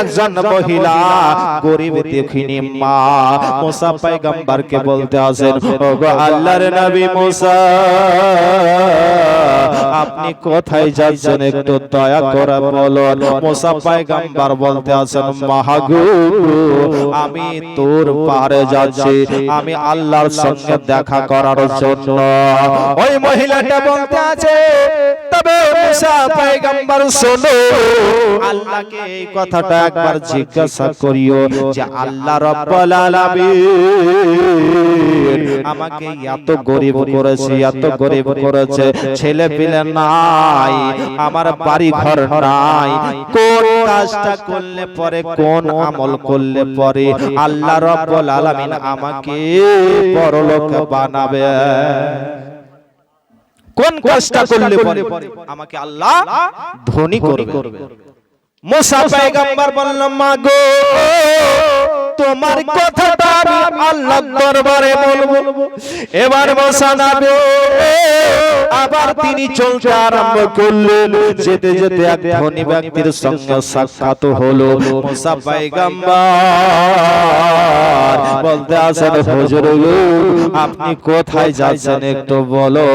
একজন মহিলা, গরিব দেখিনি মা। মুসা পয়গম্বরকে বলতে আসেন, ওগো আল্লাহর নবী মুসা, আপনি কোথায় যাচ্ছেন একটু দয়া করে বলো মুসা পয়গম্বর বলতে আসেন, মাহাগু, আমি তোর পারে যাচ্ছি, আমি আল্লাহর সঙ্গে দেখা করার জন্য। ওই মহিলাটা বলতে আছে তবে মুসা পয়গম্বর শোনো। আল্লাহকে এই কথাটা একবার জিজ্ঞাসা করিও যে আল্লাহ রাব্বুল আলামিন আমাকে এত গরিব করেছে এত গরিব করেছে। ছেলে পেলে নাই আমার বাড়ি ঘর নাই। কোন কাজটা করলে পরে কোন আমল করলে পরে? আল্লাহ রাব্বুল আলামিন আমাকে বড়লোক বানাবে। কোন কাজটা করলে পরে আমাকে আল্লাহ ধনী করবে মুসা পয়গম্বর বলল মাগো তোমার কথাটা আমি আল্লাহর দরবারে বলব। এবার মুসা নবী আবার তিনি চলতে আরম্ভ করলেন। যেতে যেতে এক ধনী ব্যক্তির সঙ্গে সাক্ষাৎ হলো। মুসা পয়গম্বর বলতে আসেন হুজুর আপনি কোথায় যাচ্ছেন একটু বলো?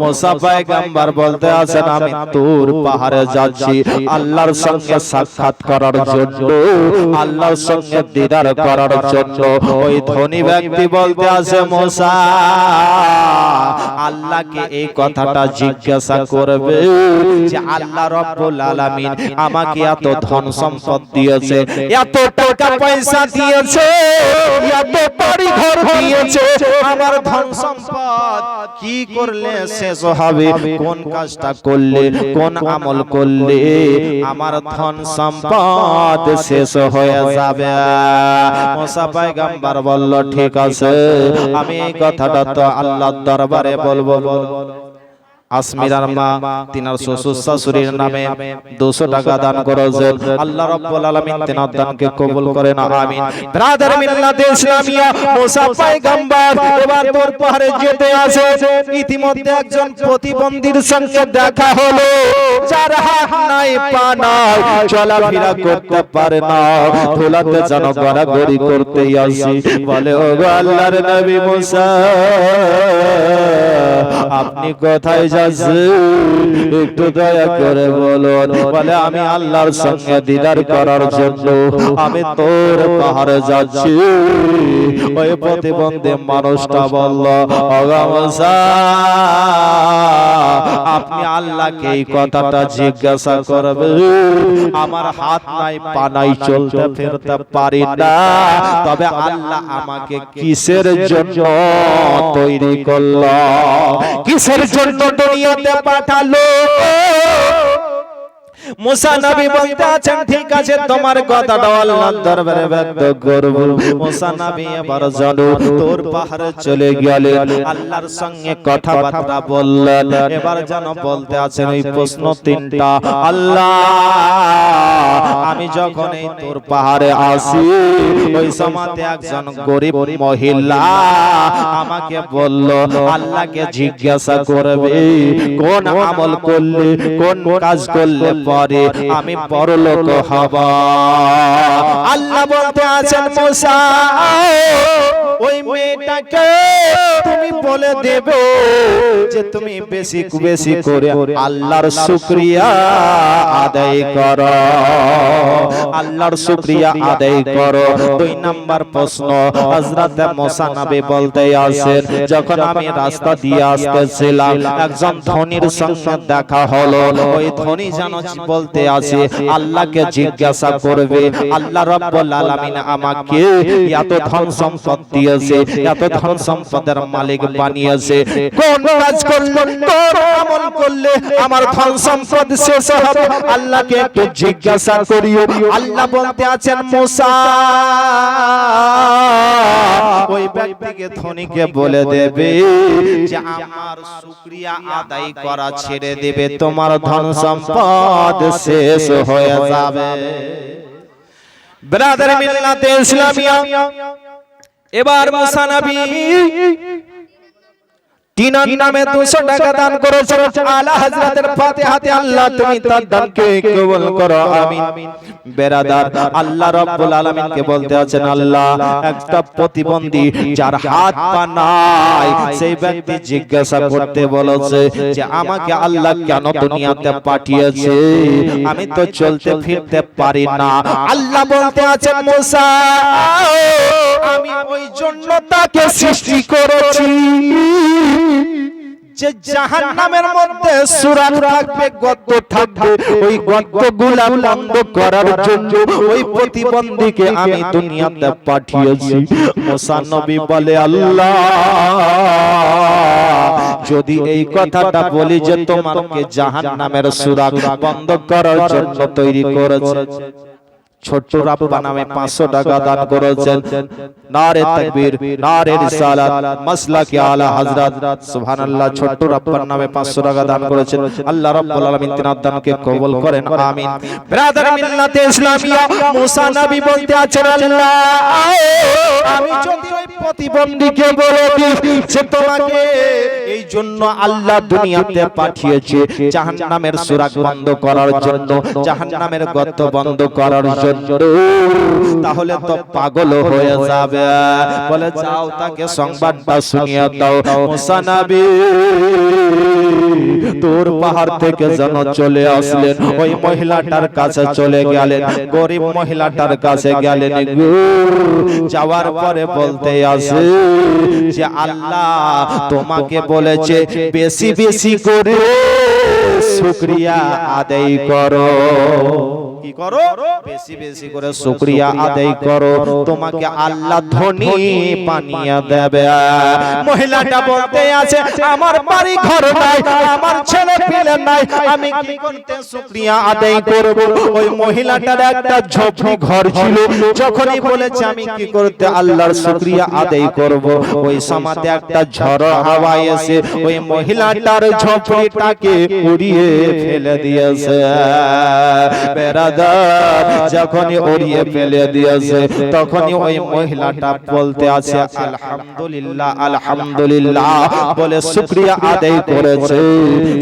মুসা পয়গম্বর বলতে আসেন আমি তোর পাহাড়ে যাচ্ছি আল্লাহর সঙ্গে সাক্ষাৎ করার জন্য আল্লাহর সঙ্গে দিদার করার জন্য ওই ধনী ব্যক্তি বলতে আছে মোসা আল্লাহকে এই কথাটা জিজ্ঞাসা করবে যে আল্লাহ রব্বুল আলামিন আমাকে এত ধন সম্পদ দিয়েছে, এত টাকা পয়সা দিয়েছে, এত বাড়ি ঘর দিয়েছে, আমার ধন সম্পদ কি করলে শেষ হবে? কোন কাজটা করলে, কোন আমল করলে আমার ধন সম্পদ শেষ হয়ে যাবে? মুসা পয়গম্বর বলল, ঠিক আছে, আমি এই কথাটা তো আল্লাহর দরবারে বলব বলব। আসমিরার মা তিনার শ্বশুর শাশুড়ির নামে দুশো টাকা দান করেছেন। আল্লাহ রাব্বুল আলামিন তিনার দানকে কবুল করেন আমিন। ব্রাদার মিল্লাতে ইসলামিয়া মুসা পয়গম্বর এবার তোর পাহাড়ে যেতে আসে ইতিমধ্যে একজন প্রতিবন্ধীর সঙ্গে দেখা হলো। যার হাত নাই পা নাই। চলাফেরা করতে পারে না। ধুলাতে যেন গড়াগড়ি করতে আসি। বলে ও আল্লাহর নবী মুসা। আপনি কোথায় যাচ্ছেন? একটু দয়া করে বলুন। বলে, আমি আল্লাহর সঙ্গে দিদার করার জন্য আমি তোর পাহাড়ে যাচ্ছি। ওই প্রতিবন্ধী মানুষটা বলল আপনি আল্লাহকে এই কথাটা জিজ্ঞাসা করবে আমার হাত নাই, পা নাই, চলতে ফিরতে পারি না। তবে আল্লাহ আমাকে কিসের জন্য তৈরি করল? কিসের জন্য দুনিয়াতে পাঠালো। মুসা নবী বলতে আছেন ঠিক আছে তোমার কথাটা আল্লাহর দরবারে ব্যক্ত করব মুসা নবী এবার জানো তোর পাহাড়ে চলে গেলেন। আল্লাহর সঙ্গে কথাবার্তা বললেন। এবার জানো বলতে আছেন ওই প্রশ্ন তিনটা। আল্লাহ! আমি যখন এই তোর পাহাড়ে আসি ওই সময়তে একজন গরিব মহিলা আমাকে বলল আল্লাহকে জিজ্ঞাসা করবে কোন আমল করলে কোন কাজ করলে? পরে আমি পরলোক হব। আল্লাহ বলতে আছেন মুসা, ওই মেয়েটাকে তুমি বলে দেবে যে তুমি বেশি বেশি করে আল্লাহর শুকরিয়া আদায় করো। আল্লাহর শুকরিয়া আদায় করো। দুই নাম্বার প্রশ্ন হযরত মুসা নবী বলতে আছেন যখন আমি রাস্তা দিয়ে আসতেছিলাম একজন ধনীর সঙ্গে দেখা হলো। ওই ধনী যেন বলতে আছে আল্লাহকে জিজ্ঞাসা করবে আল্লাহ রাব্বুল আলামিন আমাকে এত ধন সম্পদ দিয়েছে এত ধন সম্পদের মালিক বানিয়েছে। কোন কাজ করলে কোন আমল করলে আমার ধন সম্পদ শেষ হবে আল্লাহকে একটু জিজ্ঞাসা করিও। আল্লাহ বলতে আছেন, মুসা, ওই ব্যক্তিকে ধনীকে বলে দেবে যে আমার শুকরিয়া আদায় করা ছেড়ে দেবে, তোমার ধন সম্পদ শেষ হয়ে যাবে। ব্রাদার মিল্লাতে ইসলামিয়া, এবার মুসা নবী টিনার নামে 200 টাকা দান করেছেন আলা হযরতের ফাতিহাতে আল্লাহ তুমি তার দানকে কবুল করো আমিন। বেরাদার আল্লাহ রাব্বুল আলামিনকে বলতে আছেন আল্লাহ একটা প্রতিবন্ধী যার হাত পা নাই সেই ব্যক্তি জিজ্ঞাসা করতে বলেছে যে আমাকে আল্লাহ কেন দুনিয়াতে পাঠিয়েছে? আমি তো চলতে ফিরতে পারি না। আল্লাহ বলতে আছেন মুসা আমি ওই জন্য তাকে সৃষ্টি করেছি। যে জাহান্নামের মধ্যে সূরা থাকবে, গদ্য থাকবে, ওই গদ্যগুলা বন্ধ করার জন্য ওই প্রতিবন্ধীকে আমি দুনিয়াতে পাঠিয়েছি। মুসা নবী বলে, আল্লাহ, যদি এই কথাটা বলি যে তোমাকে জাহান্নামের সূরা বন্ধ করার জন্য তৈরি করেছে ছোট্ট রাব্বা নামে 500 টাকা দান করেছেন। নারে তাকবীর নারে রিসালাত মাসলাকে আলা হযরত। সুবহানাল্লাহ ছোট্ট রাব্বার নামে 500 টাকা দান করেছেন। আল্লাহ রাব্বুল আলামিন তিনার দানকে কবুল করেন। আমিন। ব্রাদার মিল্লাতে ইসলামিয়া মুসা নবী বলতে আছেন আল্লাহ। আমি যদি ওই প্রতিবন্ধীকে বলে যে তোমাকে এই জন্য আল্লাহ দুনিয়াতে পাঠিয়েছে জাহান্নামের সুরাগ বন্ধ করার জন্য। জাহান্নামের গর্ত বন্ধ করার জন্য তাহলে তো পাগল হয়ে যাবে। বলে যাও তাকে সংবাদটা শুনিয়ে দাও মুসা নবী তোর পাহাড় থেকে যেন চলে আসলেন। ওই মহিলাটার কাছে চলে গেলেন। গরিব মহিলাটার কাছে গেলেন। যাওয়ার পরে বলতে আসে যে আল্লাহ তোমাকে বলেছে বেশি বেশি করে শুকরিয়া আদায় করো। কি করো? বেশি বেশি করে শুকরিয়া আদায় করো। তোমাকে আল্লাহ ধনী পানিয়া দেবে। মহিলাটা বলতে আছে, আমার বাড়ি ঘর নাই, আমার ছেলে পেলে নাই, আমি কি করতে শুকরিয়া আদায় করব? ওই মহিলাটার একটা ঝোপড়ি ঘর ছিল। যখনই বলেছে, আমি কি করতে আল্লাহর শুকরিয়া আদায় করব? ওই সমাতে একটা ঝড় হাওয়া এসে ওই মহিলাটার ঝোপড়িটাকে উড়িয়ে ফেলে দিয়েছে। যখনই উড়িয়ে ফেলে দিয়েছে তখনই ওই মহিলাটা বলতে আছে আলহামদুলিল্লাহ আলহামদুলিল্লাহ বলে শুকরিয়া আদায় করেছে।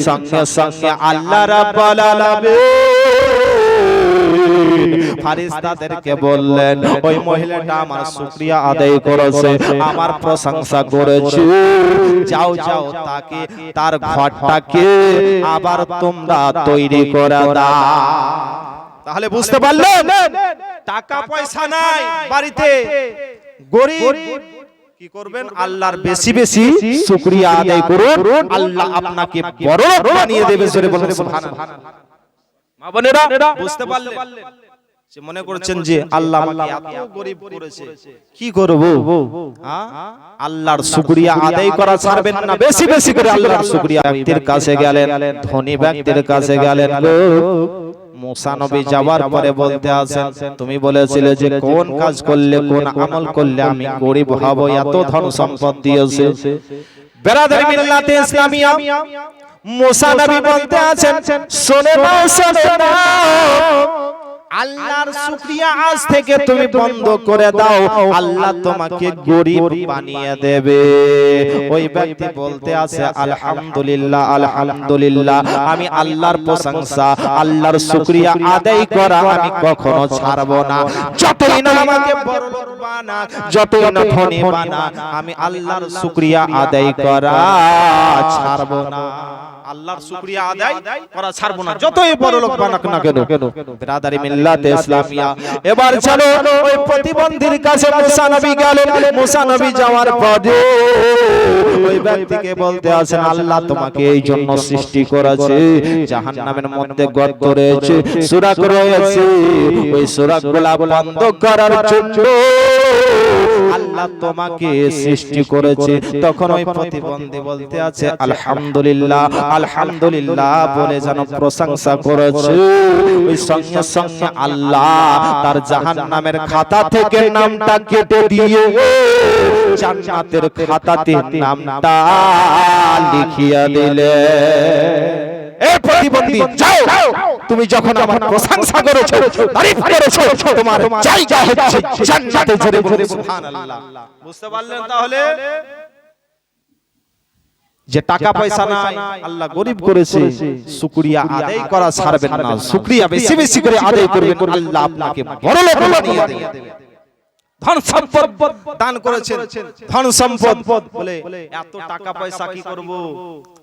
সঙ্গে সঙ্গে আল্লাহ রাব্বুল আলামিন। ফারিস্তাদেরকে বললেন ওই মহিলাটা আমার শুকরিয়া আদায় করেছে আমার প্রশংসা করেছে। যাও যাও তাকে তার ঘরটাকে আবার তোমরা তৈরি করে দাও। তাহলে বুঝতে পারলেন? টাকা পয়সা নাই বাড়িতে। গরিব। কি করবেন? আল্লাহর বেশি বেশি শুকরিয়া আদায় করুন। আল্লাহ আপনাকে বড় বানিয়ে দেবে জোরে বলুন সুবহানাল্লাহ। মা বোনেরা বুঝতে পারলেন। সে মনে করছেন যে আল্লাহ আমাকে এত গরিব করেছে। কি করব? হ্যাঁ? আল্লাহর শুকরিয়া আদায় করা ছাড়বেন না। বেশি বেশি করে আল্লাহর শুকরিয়া। ব্যক্তির কাছে গেলেন ধনী ব্যক্তির কাছে গেলেন। গো। মুসা নবী যাওয়ার পরে বলতে আসেন তুমি বলেছিলে যে কোন কাজ করলে কোন আমল করলে আমি গরিব হব এত ধন সম্পদ দিয়েছে। বেরাদারি মিল্লাতে ইসলামিয়া মুসা নবী বলতে আছেন শোনে না। শোনে না। আল্লাহর শুকরিয়া আজ থেকে তুমি বন্ধ করে দাও। আল্লাহ তোমাকে গরিব বানিয়ে দেবে। ওই ব্যক্তি বলতে আছে আলহামদুলিল্লাহ আলহামদুলিল্লাহ আমি আল্লাহর প্রশংসা আল্লাহর শুকরিয়া আদায় করা আমি কখনো ছাড়ব না। যতই না আমাকে বড়লোক বানা যতই না ধনী বানা আমি আল্লাহর শুকরিয়া আদায় করা ছাড়ব না। আল্লাহর শুকরিয়া আদায় করা ছাড়বো না। যতই বড় লোক বানাক না কেন? বিরাদারি মিল্লাতে ইসলামিয়া। এবার চলো ওই প্রতিবন্ধীর কাছে মুসা নবী গেলেন মুসা নবী যাওয়ার পরে ওই ব্যক্তিকে বলতে আছেন আল্লাহ তোমাকে এই জন্য সৃষ্টি করেছে জাহান্নামের মধ্যে গর্ত রয়েছে সুরাক রয়েছে। ওই সুরাকগুলা বন্ধ করার জন্য আল্লাহ তোমাকে সৃষ্টি করেছে। তখন ওই প্রতিবন্ধী বলতে আছে আলহামদুলিল্লাহ আলহামদুলিল্লাহ বলে যেন প্রশংসা করেছে। ওই সঙ্গে সঙ্গে আল্লাহ তার জাহান্নামের খাতা থেকে নামটা কেটে দিয়ে জান্নাতের খাতাতে নামটা লিখিয়া দিলে। এ প্রতিবন্ধী যাও! তুমি যখন আমার প্রশংসা করেছ তারিফ করেছ তোমার জায়গা হচ্ছে জান্নাতে জোরে বলে সুবহানাল্লাহ। বুঝতে পারলেন তাহলে? যে টাকা পয়সা নাই আল্লাহ গরিব করেছে শুকরিয়া আদায় করা ছাড়বেন না শুকরিয়া বেশি বেশি করে আদায় করবেন আল্লাহ আপনাকে বড় লোক বানিয়ে দেবে ধন সম্পদ দান করেছেন ধন সম্পদ বলে এত টাকা পয়সা কি করব?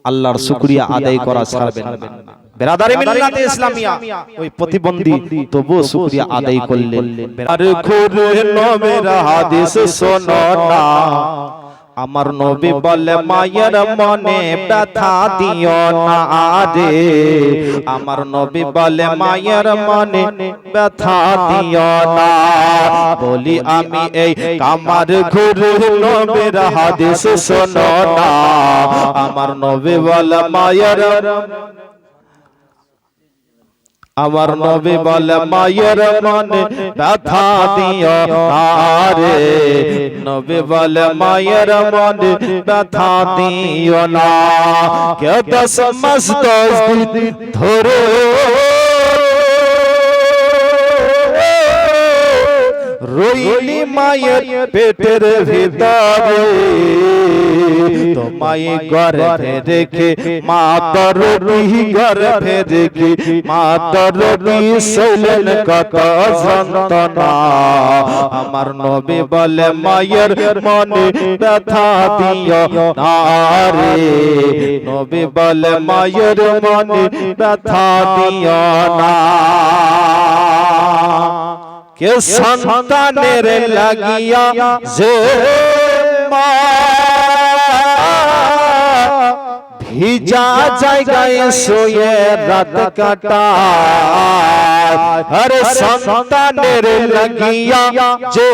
আল্লাহর শুকরিয়া আদায় করা ছাড়বেন না। বেরাদারি মিল্লাতে ইসলামিয়া। ওই প্রতিবন্ধী। তবু শুকরিয়া আদায় করলেন। আর খুরে নবের হাদিস শোনো না। আমার নবী বলে মায়ের মনে ব্যথা দিও না রে। আমার নবী বলে মায়ের মনে ব্যথা দিও না। বলি আমি এই কামার ঘুরে নবীর হাদিস শোনো না। আমার নবী বলে মায়ের আমার নবী বলে মায়ের মনে ব্যথা দিও তারে। নবী বলে মায়ের মনে ব্যথা দিও না। কে দশ মাস ধরে রইলি মায়ের পেটের ভিতরে তোমায় গর্ভে রেখে মা তরুণী গর্ভে রেখে মা তরুণী শৈলেন কত যন্ত্রণা আমার নবী বলে মায়ের মনে ব্যথা দিও না রে নবী বলে মায়ের মনে ব্যথা দিও না কে সন্তানের লাগিয়া যে মা ভিজা জায়গায় শুয়ে রাত কাটা আরে সন্তানের লাগিয়া যে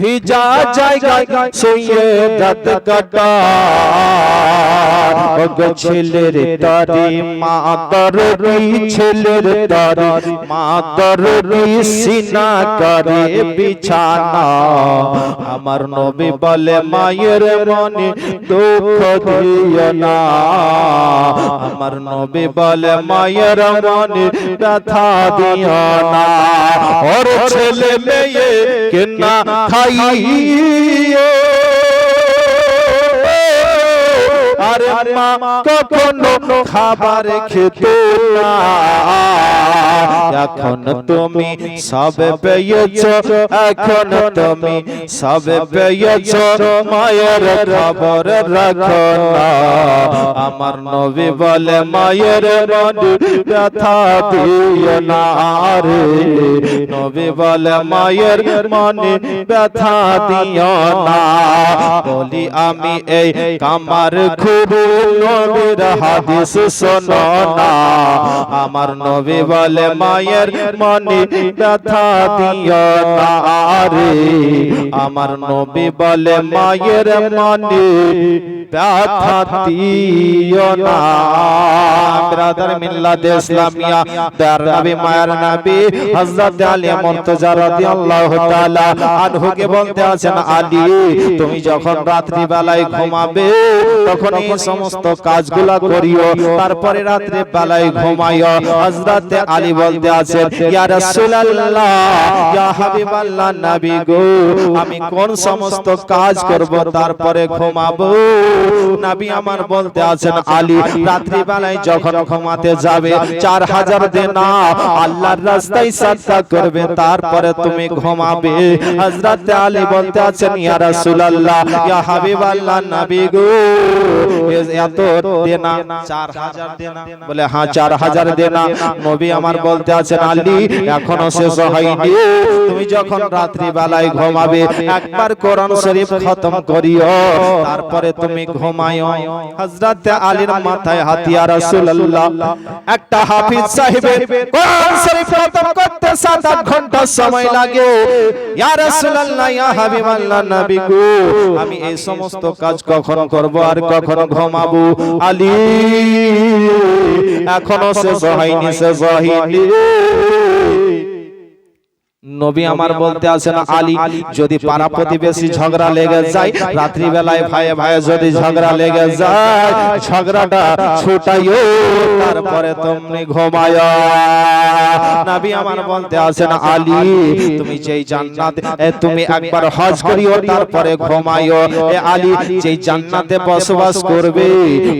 ভিজা জায়গায় শুয়ে রাত কাটা ওগো ছেলের তারি মা তররি ছেলের তারি মা তররি সিনা করে বিছানা আমার নবী বলে মায়ের মনে দুঃখ দিও না আমার নবী বলে মায়ের মনে ব্যথা দিও না ওর ছেলে মেয়ে কেনা খাইয়ে মা কখনো খাবার খেতে এখন তুমি সব পেয়েছ, এখন তুমি সব পেয়েছ, মায়ের খবর রাখো আমার নবী বলে, মায়ের ব্যথা দিও না রে। নবী বলে, মায়ের মনে ব্যথা দিও না। বলি, আমি এই কামার খুব নবীর হাদিস শোনো না। আমার নবী বলে মায়ের মনে ব্যথা দিও না রে। আমার নবী বলে মায়ের মনে ব্যথা দিও না। ব্রাদার মিল্লাত ইসলামিয়া তার নবী মায়ের নবী হযরত আলী মুর্তজা রাদিয়াল্লাহু তাআলা আনহুকে বলতে আছেন আলী তুমি যখন রাত্রি বেলায় ঘুমাবে তখন এই সমস্ত কাজগুলা করিও। তারপরে রাত্রি বেলায় ঘুমাইও। হযরত আলী বলতে আছেন ইয়া রাসূলুল্লাহ ইয়া হাবিবাল্লাহ নবী গো আমি কোন সমস্ত কাজ করব তারপরে ঘুমাবো? নবী আমার বলতে আছেন আলী রাত্রি বেলায় যখন ঘুমাতে যাবে চার হাজার দেনা আল্লাহর রাস্তায় সাদকা করবে তারপরে তুমি ঘুমাবে। হযরত আলী বলতে আছেন ইয়া রাসূলুল্লাহ ইয়া হাবিবাল্লাহ নবী গো এত দেনা, চার হাজার দেনা। বলে হ্যাঁ চার হাজার দেনা। নবী আমার বলতে আছেন আলী এখনও শেষ হয়নি। তুমি যখন রাত্রি বেলায় ঘুমাবে, একবার কোরআন শরীফ খতম করিও, তারপরে তুমি ঘুমায়ো হযরত আলীর মাথায় হাতিয়া রাসূলুল্লাহ। একটা হাফিজ সাহেবের কোরআন শরীফ খতম করতে 7 ঘণ্টা সময় লাগে। ইয়া রাসূলুল্লাহ, ইয়া হাবিবাল্লাহ নবী আমি এই সমস্ত কাজ কখন করব আর কখন ঘুমাবো আলী। এখনও শেষ হয়নি শেষ হয়নি। নবী আমার বলতে আছেন আলী যদি পাড়া প্রতিবেশী ঝগড়া লেগে যায় রাত্রি বেলায় ভাইয়ে ভাইয়ে যদি ঝগড়া লেগে যায় ঝগড়াটা ছুটাইও তারপরে তুমি ঘুমায়। নবী আমার বলতে আছেন আলী তুমি যেই জান্নাত এ, তুমি একবার হজ করিও তারপরে ঘুমাইও। এ আলী যেই জান্নাতে বসবাস করবে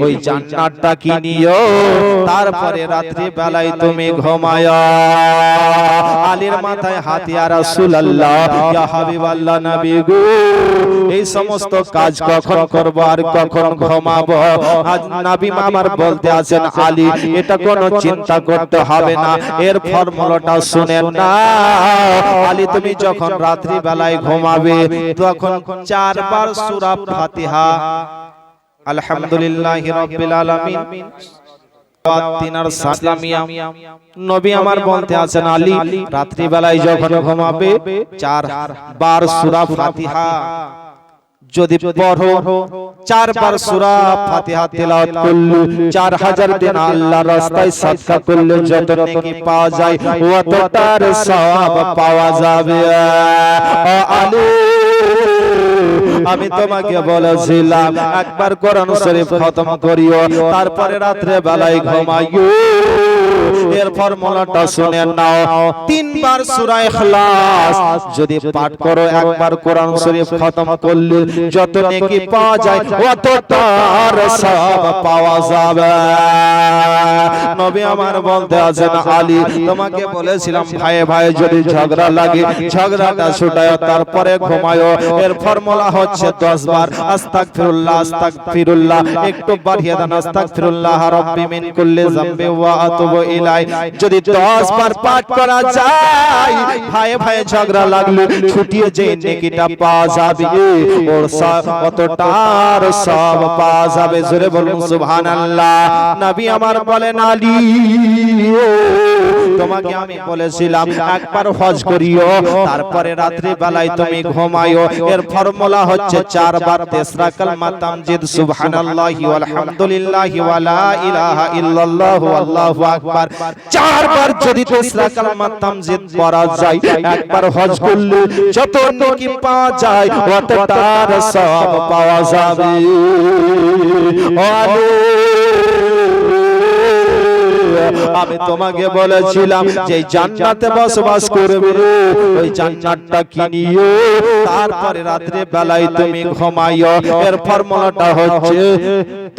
ওই জান্নাতটা কি নিও তারপরে রাত্রি বেলায় তুমি ঘুমায়। আলীর মাথায় হাতিয়া রাসূলুল্লাহ ইয়া হাবিবাল্লাহ নবী গো এই সমস্ত কাজ কখন করব আর কখন ঘুমাবো? আজ নবী আমার বলতে আছেন আলী এটা কোনো চিন্তা করতে হবে না। এর ফর্মুলাটা শুনেন না। আলী তুমি যখন রাত্রি বেলায় ঘুমাবে তখন চারবার সূরা ফাতিহা। আলহামদুলিল্লাহি রাব্বিল আলামিন। তিনার সালামিয়া। নবী আমার বলতে আছেন আলী। রাত্রি বেলায় যখন ঘুমাবে চার বার সূরা ফাতিহা। যদি পড়ো চারবার সূরা ফাতিহা তেলাওয়াত করলে। 4000 দিন আল্লাহর রাস্তায় সাদকা করলে যত নেকি পাওয়া যায় অতটার সওয়াব পাওয়া যাবে। ও আলী আমি তোমাকে বলেছিলাম একবার কোরআন শরীফ খতম করিও তারপরে রাত্রে বেলায় ঘুমাইও। এর ফর্মুলাটা শুনে নাও। তিনবার সূরা ইখলাস। যদি পাঠ করো, একবার কোরআন শরীফ খতম করলে যত নেকি পাওয়া যায় অতটার সব পাওয়া যাবে। নবী আমার বলতে আছেন, আলী, তোমাকে বলেছিলাম ভাইয়ে ভাইয়ে যদি ঝগড়া লাগে, ঝগড়াটা ছুটায় তারপরে ঘুমায় এর ফর্মুলা হচ্ছে 10 বার আস্তাগফিরুল্লাহ আস্তাগফিরুল্লাহ, একটু বাড়িয়ে দেন, আস্তাগফিরুল্লাহ রাব্বি মিন কুল্লি যামবি ওয়া আতুবু ইলাই যদি 10 বার পাঠ করা যায় ভাইয়ে ভাইয়ে ঝগড়া লাগলে ছুটিয়ে যে নেকিটা পাওয়া যাবে। ওর কতটার সব পাওয়া যাবে। জোরে বলুন সুবহানাল্লাহ। নবী আমার বলেন আলী তোমাকে আমি বলেছিলাম একবার হজ করিও তারপরে রাত্রি বেলায় তুমি ঘুমাইও। এর ফর্মুলা হচ্ছে চারবার তেসরা কালমা তামজিদ। সুবহানাল্লাহি ওয়ালহামদুলিল্লাহি ওয়া লা ইলাহা ইল্লাল্লাহু আল্লাহু আকবার। চারবার যদি তেসরা কালমা তামজিদ পড়া যায়, একবার হজ করলে যত নেকি পাওয়া যায় অতটার সব পাওয়া যাবে। আলী আমি তোমাকে বলেছিলাম যে জান্নাতে বসবাস করবে ওই জান্নাতটা কিনিও। তারপরে রাত্রে বেলায় তুমি ঘুমাইও। এর ফর্মুলাটা হচ্ছে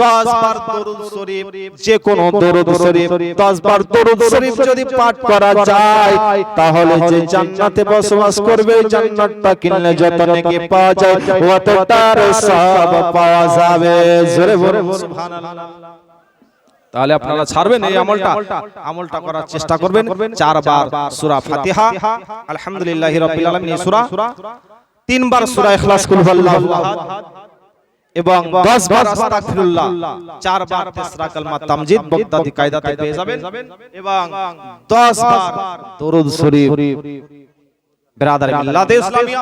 10 বার দরুদ শরীফ। যে কোন দরুদ শরীফ। 10 বার দরুদ শরীফ যদি পাঠ করা যায় তাহলে যে জান্নাতে বসবাস করবে ওই জান্নাতটা কিনলে যত নাকি পাওয়া যায় অতটার সব পাওয়া যাবে। জোরে বলুন। সুবহানাল্লাহ। তাহলে আপনারা ছাড়বেন এই আমলটা। আমলটা। করার চেষ্টা করবেন। চারবার সূরা ফাতিহা আলহামদুলিল্লাহি রাব্বিল আলামিন এই সূরা। তিনবার সূরা ইখলাস কুল হুয়াল্লাহু আহাদ। এবং 10 বার আস্তাগফিরুল্লাহ। চারবার তেসরা কালমা তামজিদ বগদাদি কায়দাতে পেয়ে যাবেন। এবং 10 বার দরুদ শরীফ। বিরাদার মিল্লাত ইসলামিয়া।